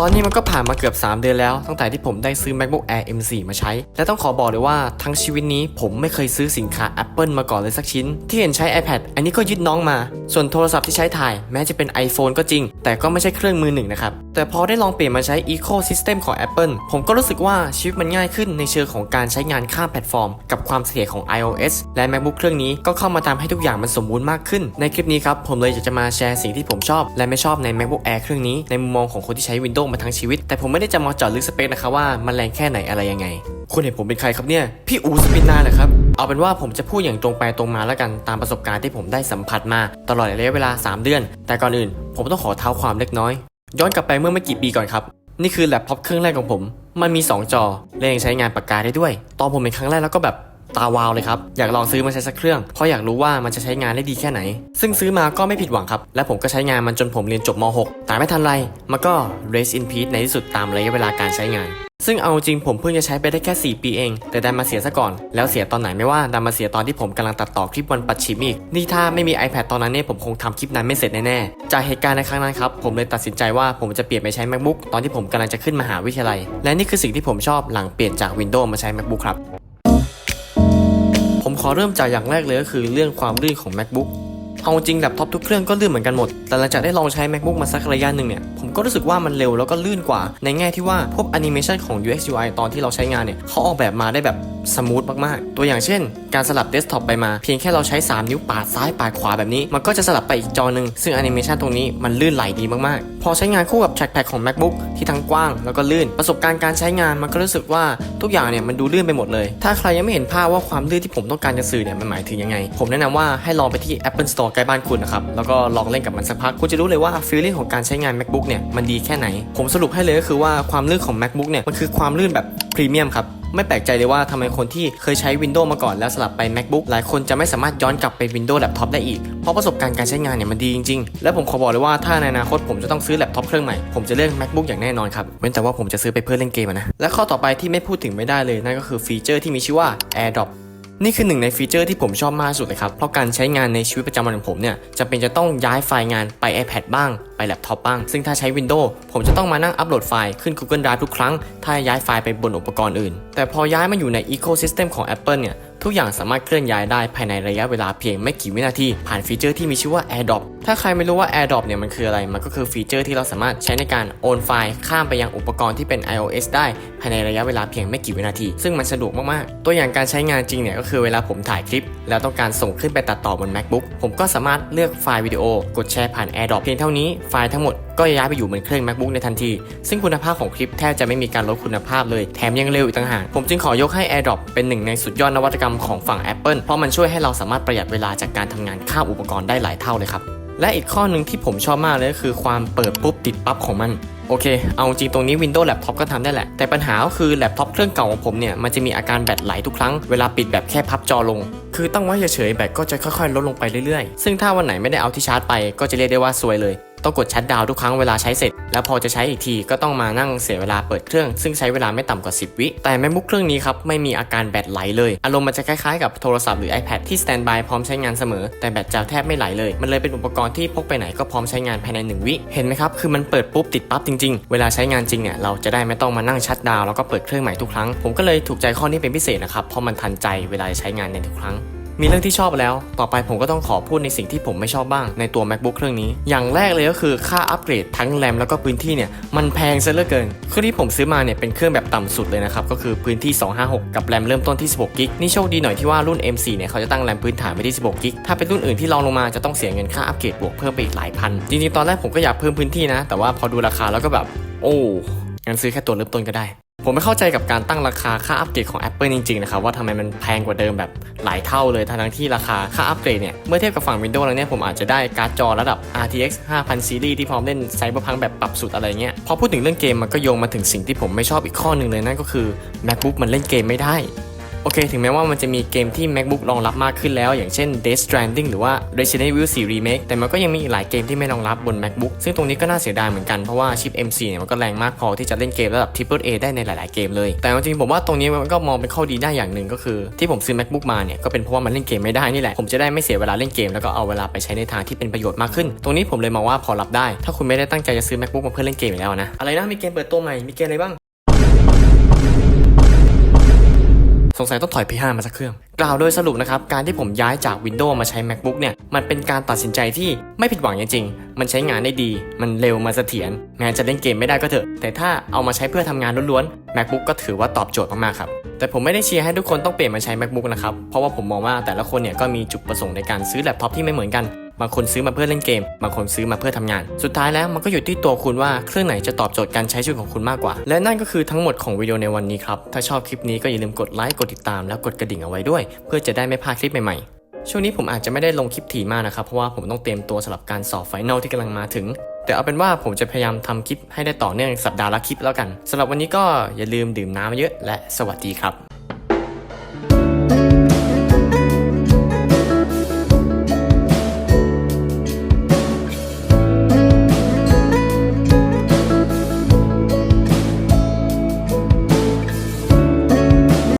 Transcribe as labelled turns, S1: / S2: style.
S1: ตอนนี้มันก็ผ่านมาเกือบ 3 เดือนแล้ว ตั้งแต่ที่ผมได้ซื้อ MacBook Air M4 มาใช้ และต้องขอบอกเลยว่าทั้งชีวิตนี้ผมไม่เคยซื้อสินค้า Apple มาก่อนเลยสักชิ้น ที่เห็นใช้ iPad อันนี้ก็ยึดน้องมา ส่วนโทรศัพท์ที่ใช้ถ่าย แม้จะเป็น iPhone ก็จริง แต่ก็ไม่ใช่เครื่องมือหนึ่งนะครับ แต่พอได้ลองเปลี่ยนมาใช้ Ecosystem ของ Apple ผมก็รู้สึกว่าชีวิตมันง่ายขึ้นในเชิงของการใช้งานข้ามแพลตฟอร์ม กับความเสถียรของ iOS และ MacBook เครื่องนี้ก็เข้ามาทำให้ทุกอย่างมันสมบูรณ์มากขึ้น ในคลิปนี้ครับ ผมเลยอยากจะมาแชร์สิ่งที่ผมชอบ และไม่ชอบใน MacBook Air เครื่องนี้ในมุมมองของคนที่ใช้ Windows มาทั้งชีวิต แต่ผมไม่ได้จะมาเจาะลึกสเปคนะครับว่ามันแรงแค่ไหนอะไรยังไงคุณเห็นผมเป็นใครครับเนี่ย พี่อูสปินนาเหรอครับ เอาเป็นว่าผมจะพูดอย่างตรงไปตรงมาแล้วกันตามประสบการณ์ที่ผมได้สัมผัสมา ตลอดระยะเวลา 3 เดือน แต่ก่อนอื่น ผมต้องขอเท้าความเล็กน้อย ย้อนกลับไปเมื่อไม่กี่ปีก่อนครับ นี่คือแล็ปท็อปเครื่องแรกของผม มันมี 2 จอ และยังใช้งานปากกาได้ด้วย ตอนผมเป็นครั้งแรกแล้วก็แบบตาวาวเลยครับ อยากลองซื้อมาใช้สักเครื่อง เพราะอยากรู้ว่ามันจะใช้งานได้ดีแค่ไหน ซึ่งซื้อมาก็ไม่ผิดหวังครับ และผมก็ใช้งานมันจนผมเรียนจบม .6 แต่ไม่ทันไร มันก็ race in peace ในที่สุดตามระยะเวลาการใช้งาน ซึ่งเอาจริงผมเพิ่งจะใช้ไปได้แค่ 4 ปีเอง แต่ดันมาเสียซะก่อน แล้วเสียตอนไหนไม่ว่าดันมาเสียตอนที่ผมกำลังตัดต่อคลิปวันปัดชิมอีก นี่ถ้าไม่มี iPad ตอนนั้นเนี่ยผมคงทำคลิปนั้นไม่เสร็จแน่ๆ จากเหตุการณ์ในครั้งนั้นครับผมเลยตัดสินใจว่าผมจะเปลี่ยนไปใช้ MacBook ตอนที่ผมกำลังจะขึ้นมหาวิทยาลัย และนี่คือสิ่งที่ผมชอบหลังเปลี่ยนจาก Windows มาใช้ MacBook ครับ ผมขอเริ่มจากอย่างแรกเลยก็คือเรื่องความลื่นของ MacBook เอาจริงแล็ปท็อปทุกเครื่องก็ลื่นเหมือนกันหมด แต่หลังจากได้ลองใช้ MacBook มาสักระยะหนึ่งเนี่ย ก็รู้สึกว่ามันเร็วแล้วก็ลื่นกว่า ในแง่ที่ว่าพวกแอนิเมชันของ UX UI ตอนที่เราใช้งานเนี่ยเขาออกแบบมาได้แบบ สมูทมากๆ ตัวอย่างเช่น การสลับเดสก์ท็อปไปมา เพียงแค่เราใช้ 3 นิ้วปาดซ้ายปาดขวาแบบนี้ มันก็จะสลับไปอีกจอหนึ่งซึ่งแอนิเมชันตรงนี้มันลื่นไหลดีมากๆ พอใช้งานคู่กับ trackpad ของ MacBook ที่ทั้งกว้างแล้วก็ลื่น ประสบการณ์การใช้งานมันก็รู้สึกว่าทุกอย่างเนี่ยมันดูลื่นไปหมดเลย ถ้าใครยังไม่เห็นภาพว่าความลื่นที่ผมต้องการจะสื่อเนี่ยมันหมายถึงยังไง ผมแนะนำว่าให้ลองไปที่ Apple Store ใกล้บ้านคุณนะครับแล้วก็ลองเล่นกับมันสักพักคุณจะรู้เลยว่าฟีลลิ่งของการใช้งาน MacBook เนี่ยมันดีแค่ไหน ผมสรุปให้เลยก็คือว่าความลื่นของ MacBook เนี่ยมันคือความลื่นแบบพรีเมียมครับ ไม่แปลกใจเลยว่าทำไมคนที่เคยใช้ Windows มาก่อนแล้วสลับไป MacBook หลายคนจะไม่สามารถย้อนกลับไป Windows Laptop ได้อีก เพราะประสบการณ์การใช้งานเนี่ยมันดีจริงๆ และผมขอบอกเลยว่าถ้าในอนาคตผมจะต้องซื้อแล็ปท็อปเครื่องใหม่ ผมจะเลือก MacBook อย่างแน่นอนครับ เว้นแต่ว่าผมจะซื้อไปเพื่อเล่นเกมนะ และข้อต่อไปที่ไม่พูดถึงไม่ได้เลยนั่นก็คือฟีเจอร์ที่มีชื่อว่า AirDrop นี่คือหนึ่งในฟีเจอร์ที่ผมชอบมากสุดเลยครับ เพราะการใช้งานในชีวิตประจำวันของผมเนี่ยจะเป็นจะต้องย้ายไฟล์งานไป iPad บ้างไปแล็ปท็อปบ้าง ซึ่งถ้าใช้ Windows ผมจะต้องมานั่งอัปโหลดไฟล์ขึ้น Google Drive ทุกครั้ง ถ้าย้ายไฟล์ไปบนอุปกรณ์อื่น แต่พอย้ายมาอยู่ใน Ecosystem ของ Apple เนี่ย ทุกอย่างสามารถเคลื่อนย้ายได้ภายในระยะเวลาเพียงไม่กี่วินาที ผ่านฟีเจอร์ที่มีชื่อว่า AirDrop ถ้าใครไม่รู้ว่า AirDrop เนี่ยมันคืออะไร มันก็คือฟีเจอร์ที่เราสามารถใช้ในการโอนไฟล์ข้ามไปยังอุปกรณ์ที่เป็น iOS ได้ภายในระยะเวลาเพียงไม่กี่วินาที ซึ่งมันสะดวกมากๆ ตัวอย่างการใช้งานจริงเนี่ยก็คือเวลาผมถ่ายคลิป แล้วต้องการส่งขึ้นไปตัดต่อบน MacBook ผมก็สามารถเลือกไฟล์วิดีโอกดแชร์ผ่าน AirDrop เพียงเท่านี้ไฟล์ทั้งหมดก็ย้ายไปอยู่บนเครื่อง MacBook ในทันที ซึ่งคุณภาพของคลิปแทบจะไม่มีการลดคุณภาพเลย แถมยังเร็วอีกต่างหาก ผมจึงขอยกให้ AirDrop เป็นหนึ่งในสุดยอดนวัตกรรมของฝั่ง Apple เพราะมันช่วยให้เราสามารถประหยัดเวลาจากการทำงานข้ามอุปกรณ์ได้หลายเท่าเลยครับ และอีกข้อหนึ่งที่ผมชอบมากเลยก็คือความเปิดปุ๊บติดปั๊บของมันโอเค เอาจริงตรงนี้ Windows Laptop ก็ทำได้แหละ แต่ปัญหาก็คือแล็ปท็อปเครื่องเก่าของผมเนี่ย มันจะมีอาการแบตไหลทุกครั้ง เวลาปิดแบบแค่พับจอลง คือตั้งไว้เฉยๆ แบตก็จะค่อยๆ ลดลงไปเรื่อยๆ ซึ่งถ้าวันไหนไม่ได้เอาที่ชาร์จไป ก็จะเรียกได้ว่าซวยเลย ต้องกดชัดดาวทุกครั้งเวลาใช้เสร็จ แล้วพอจะใช้อีกทีก็ต้องมานั่งเสียเวลาเปิดเครื่อง ซึ่งใช้เวลาไม่ต่ำกว่า 10 วิ แต่ MacBook เครื่องนี้ครับไม่มีอาการแบตไหลเลย อารมณ์มันจะคล้ายๆกับโทรศัพท์หรือ iPad ที่สแตนบายพร้อมใช้งานเสมอ แต่แบตจะแทบไม่ไหลเลย มันเลยเป็นอุปกรณ์ที่พกไปไหนก็พร้อมใช้งานภายใน 1 วิ เห็นไหมครับ คือมันเปิดปุ๊บติดปั๊บจริงๆ เวลาใช้งานจริงเนี่ยเราจะได้ไม่ต้องมานั่งชัดดาวแล้วก็เปิดเครื่องใหม่ทุกครั้ง ผมก็เลยถูกใจข้อนี้เป็นพิเศษนะครับ เพราะมันทันใจเวลาใช้งานในทุกครั้ง มีเรื่องที่ชอบแล้ว ต่อไปผมก็ต้องขอพูดในสิ่งที่ผมไม่ชอบบ้างในตัว MacBook เครื่องนี้ อย่างแรกเลยก็คือค่าอัปเกรดทั้งแรมแล้วก็พื้นที่เนี่ยมันแพงซะเหลือเกินเครื่องที่ผมซื้อมาเนี่ยเป็นเครื่องแบบต่ำสุดเลยนะครับก็คือพื้นที่ 256 กับแรมเริ่มต้นที่ 16กิกนี่โชคดีหน่อยที่ว่ารุ่น M4 เนี่ยเขาจะตั้งแรมพื้นฐานไว้ที่ 16กิกถ้าเป็นรุ่นอื่นที่รองลงมาจะต้องเสียเงินค่าอัปเกรดบวกเพิ่มไปอีกหลายพันจริงๆตอนแรกผมก็อยากเพิ่มพื้นที่นะ แต่ว่าพอดูราคาแล้วก็แบบ โอ้งั้นซื้อแค่ตัวเริ่มต้นก็ได้ ผมไม่เข้าใจกับการตั้งราคาค่าอัปเกรดของ Apple จริงๆนะครับว่าทำไมมันแพงกว่าเดิมแบบหลายเท่าเลยทั้งที่ราคาค่าอัปเกรดเนี่ยเมื่อเทียบกับฝั่ง Windows แล้วเนี่ยผมอาจจะได้การ์ดจอระดับ RTX 5000ซีรีส์ที่พร้อมเล่น Cyberpunk แบบปรับสุดอะไรเงี้ยพอพูดถึงเรื่องเกมมันก็โยงมาถึงสิ่งที่ผมไม่ชอบอีกข้อหนึ่งเลยนั่นก็คือ MacBook มันเล่นเกมไม่ได้ โอเค ถึงแม้ว่ามันจะมีเกมที่ MacBook รองรับมากขึ้นแล้ว อย่างเช่น Death Stranding หรือว่า Resident Evil 4 Remake แต่มันก็ยังมีอีกหลายเกมที่ไม่รองรับบน MacBook ซึ่งตรงนี้ก็น่าเสียดายเหมือนกัน เพราะว่าชิป M4 เนี่ยมันก็แรงมากพอที่จะเล่นเกมระดับ Triple A ได้ในหลาย ๆ เกมเลย แต่จริงๆผมว่าตรงนี้มันก็มองเป็นข้อดีได้อย่างหนึ่งก็คือ ที่ผมซื้อ MacBook มาเนี่ยก็เป็นเพราะว่ามันเล่นเกมไม่ได้นี่แหละ ผมจะได้ไม่เสียเวลาเล่นเกมแล้วก็เอาเวลาไปใช้ในทางที่เป็นประโยชน์มากขึ้น ตรงนี้ผมเลยมองว่าพอรับได้ ถ้าคุณไม่ได้ตั้งใจจะซื้อ MacBook มาเพื่อเล่นเกมอยู่แล้วนะอะไรนะมีเกมเปิดตัวใหม่มีเกมอะไรบ้าง สงสัยต้องถอย P5 มาสักเครื่อง กล่าวโดยสรุปนะครับ การที่ผมย้ายจาก Windows มาใช้ MacBook เนี่ย มันเป็นการตัดสินใจที่ไม่ผิดหวังจริงๆ มันใช้งานได้ดี มันเร็ว มันเสถียร แม้จะเล่นเกมไม่ได้ก็เถอะ แต่ถ้าเอามาใช้เพื่อทำงานล้วนๆ MacBook ก็ถือว่าตอบโจทย์มากๆครับ แต่ผมไม่ได้เชียร์ให้ทุกคนต้องเปลี่ยนมาใช้ MacBook นะครับ เพราะว่าผมมองว่าแต่ละคนเนี่ยก็มีจุดประสงค์ในการซื้อแล็ปท็อปที่ไม่เหมือนกัน บางคนซื้อมาเพื่อเล่นเกม บางคนซื้อมาเพื่อทำงาน สุดท้ายแล้วมันก็อยู่ที่ตัวคุณว่าเครื่องไหนจะตอบโจทย์การใช้ชีวิตของคุณมากกว่า และนั่นก็คือทั้งหมดของวิดีโอในวันนี้ครับ ถ้าชอบคลิปนี้ก็อย่าลืมกดไลค์กดติดตามแล้วกดกระดิ่งเอาไว้ด้วย เพื่อจะได้ไม่พลาดคลิปใหม่ๆ ช่วงนี้ผมอาจจะไม่ได้ลงคลิปถี่มากนะครับเพราะว่าผมต้องเตรียมตัวสำหรับการสอบไฟนอลที่กำลังมาถึงแต่เอาเป็นว่าผมจะพยายามทำคลิปให้ได้ต่อเนื่องสัปดาห์ละคลิปแล้วกันสำหรับวันนี้ก็อย่าลืมดื่มน้ำเยอะและสวัสดีครับ